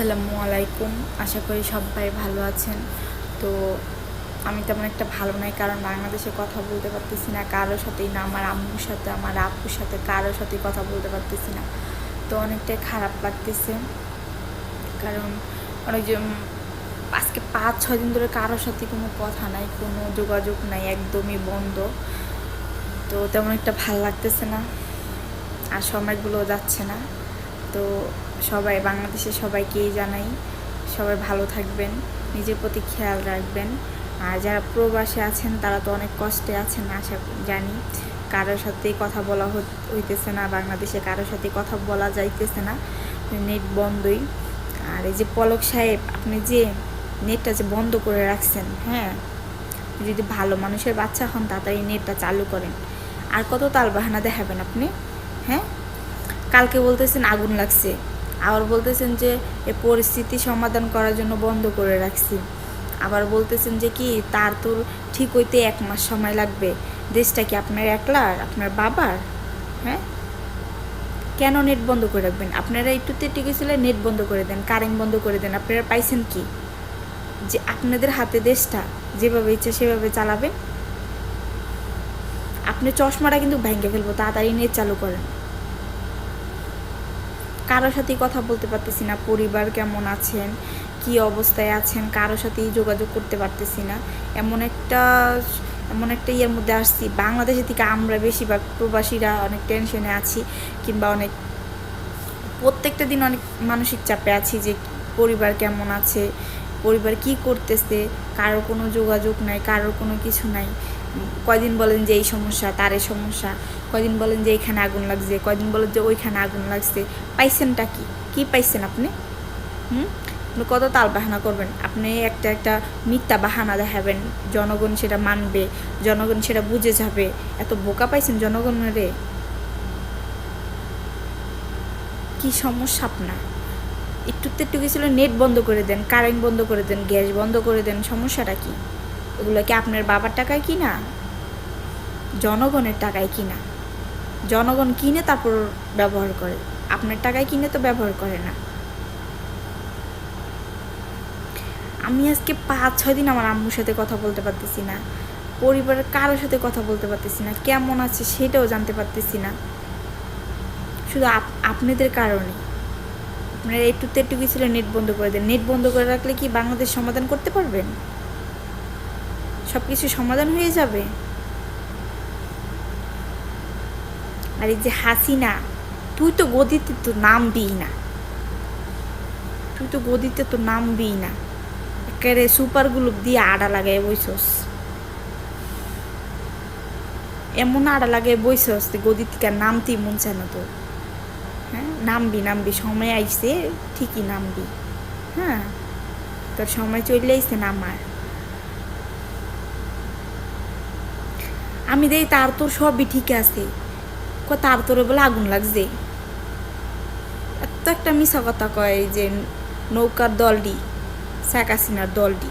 আসসালামু আলাইকুম আশা করি সবাই ভালো আছেন। তো আমি তেমন একটা ভালো নাই, কারণ বাংলাদেশে কথা বলতে পারতেছি না কারোর সাথেই না, আমার আম্মুর সাথে, আমার আপুর সাথে কারোর সাথেই কথা বলতে পারতেছি না। তো অনেকটাই খারাপ লাগতেছে, কারণ অনেকজন আজকে পাঁচ ছয় দিন ধরে কারোর সাথে কোনো কথা নাই, কোনো যোগাযোগ নাই, একদমই বন্ধ। তো তেমন একটা ভালো লাগতেছে না, আর সময়গুলো যাচ্ছে না। তো সবাই বাংলাদেশে সবাইকেই জানাই, সবাই ভালো থাকবেন, নিজের প্রতি খেয়াল রাখবেন। আর যারা প্রবাসে আছেন, তারা তো অনেক কষ্টে আছেন, আশা জানি। কারোর সাথে কথা বলা হইতেছে না, বাংলাদেশে কারোর সাথে কথা বলা যাইতেছে না, নেট বন্ধই। আর এই যে পলক সাহেব, আপনি যে নেটটা যে বন্ধ করে রাখছেন হ্যাঁ? যদি ভালো মানুষের বাচ্চা হন, তাড়াতাড়ি নেটটা চালু করেন। আর কত তাল বাহানা দেখাবেন আপনি হ্যাঁ? কালকে বলতেছেন আগুন লাগছে। আবার বলতেছেন যে, এ পরিস্থিতি সমাধান করার জন্য বন্ধ করে রাখছি। আবার বলতেছেন যে কি, তার তোর ঠিক হইতে এক মাস সময় লাগবে। দেশটা কি আপনার একলার আপনার বাবার? হ্যাঁ? কেন নেট বন্ধ করে রাখবেন? আপনারা একটুতে টিকেছিলে নেট বন্ধ করে দেন, কারেন্ট বন্ধ করে দেন, আপনারা পাইছেন কি? যে আপনাদের হাতে দেশটা, যেভাবে ইচ্ছা সেভাবে চালাবেন। আপনি চশমাটা কিন্তু ভেঙে ফেলব, তাড়াতাড়ি নেট চালু করেন। কারোর সাথেই কথা বলতে পারতেছি না, পরিবার কেমন আছেন, কি অবস্থায় আছেন, কারোর সাথেই যোগাযোগ করতে পারতেছি না। এমন একটা এমন একটা ইয়ের মধ্যে আসছি, বাংলাদেশের থেকে আমরা বেশিরভাগ প্রবাসীরা অনেক টেনশনে আছি কিংবা অনেক, প্রত্যেকটা দিন অনেক মানসিক চাপে আছি যে পরিবার কেমন আছে, পরিবার কি করতেছে, কারোর কোনো যোগাযোগ নাই, কারোর কোনো কিছু নাই। কয়দিন বলেন যে এই সমস্যা, তার এই সমস্যা, কয়দিন বলেন যে এইখানে আগুন লাগছে, কয়দিন বলেন যে ওইখানে আগুন লাগছে, পাইছেনটা কি? কি পাইছেন আপনি? হুম? আপনি কত তাল বাহানা করবেন? আপনি একটা একটা মিথ্যা বাহানা দেখাবেন, জনগণ সেটা মানবে, জনগণ সেটা বুঝে যাবে। এত বোকা পাইছেন জনগণেরে কি সমস্যা আপনার? একটুতে একটু গেছিল নেট বন্ধ করে দেন কারেন্ট বন্ধ করে দেন গ্যাস বন্ধ করে দেন, সমস্যাটা কি? ওগুলো কি আপনার বাবার টাকায় কিনা? জনগণের টাকায় কিনা? জনগণ কিনে তারপর ব্যবহার করে। আপনার টাকায় কিনে তো ব্যবহার করে না। আমি আজকে পাঁচ, ছয় দিন আমার আম্মুর সাথে কথা বলতে পারতেছি না। পরিবারের কারোর সাথে কথা বলতে পারতেছি না। কেমন আছে সেটাও জানতে পারতেছি না। শুধু আপ- আপনাদের কারণে। আপনারা একটু গেছিল নেট বন্ধ করে দেন। নেট বন্ধ করে রাখলে কি বাংলাদেশ সমাধান করতে পারবেন? সব কিছু সমাধান হয়ে যাবে? আর এই যে হাসিনা, তুই তো গদিতে তো নামবি না। তুই তো গদিতে তো নামবি না। একেবারে সুপার গ্লুপ দিয়ে আড়া লাগাই বইছস এমন আড়া লাগাই বইছস যে গদি থেকে আর নামতেই মন চায় না তোর। হ্যাঁ নামবি নামবি, সময় আইসে ঠিকই নামবি। হ্যাঁ তোর সময় চলে আইছে নামার আমি দেই, তার তোর সবই ঠিক আছে। তার তোরে বলে আগুন লাগছে। এত একটা মিশা কথা কয় যে নৌকার দলটি, শেখ হাসিনার দলটি।